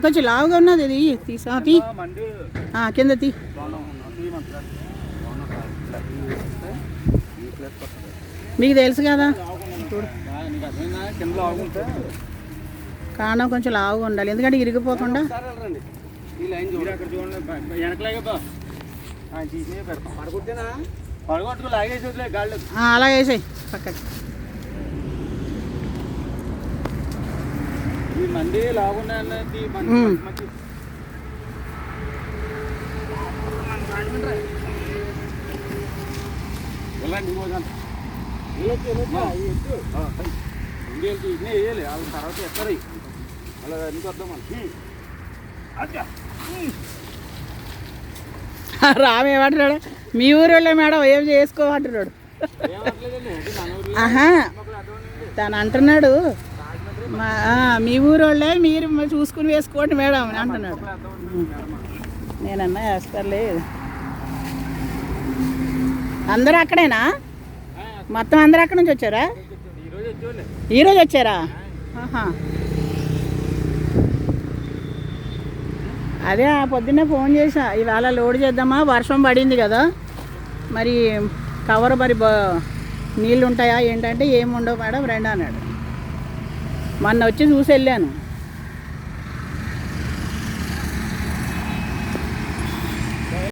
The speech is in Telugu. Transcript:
కొంచెం లావుగా ఉన్నది ఇది. తీసా తీ. కింద తీ. మీకు తెలుసు కదా? కాండం కొంచెం లావుగా ఉండాలి. ఎందుకంటే ఇరిగిపోకుండా. రండి ఈ ఇంకేంటి? ఇన్నే వేయాలి వాళ్ళ తర్వాత అలా ఎందుకు రామేమంటున్నాడు? మీ ఊరోళ్ళే మేడం ఏం చేసుకోమంటున్నాడు? ఊర్లో ఆహా. తను అంటున్నాడు మా మీ ఊరోళ్ళే మీరు చూసుకుని వేసుకోండి మేడం అని అంటున్నాడు. నేనన్నా వేస్తారులే అందరూ అక్కడేనా? మొత్తం అందరూ అక్కడి నుంచి వచ్చారా? ఈరోజు వచ్చారా? అదే ఆ పొద్దున్నే ఫోన్ చేసా ఇవాళ లోడ్ చేద్దామా? వర్షం పడింది కదా. మరి కవర్ మరి బ- నీళ్ళు ఉంటాయా ఏంటంటే ఏముండవు మేడం? రెండు అన్నాడు. మొన్న వచ్చి చూసి వెళ్ళాను.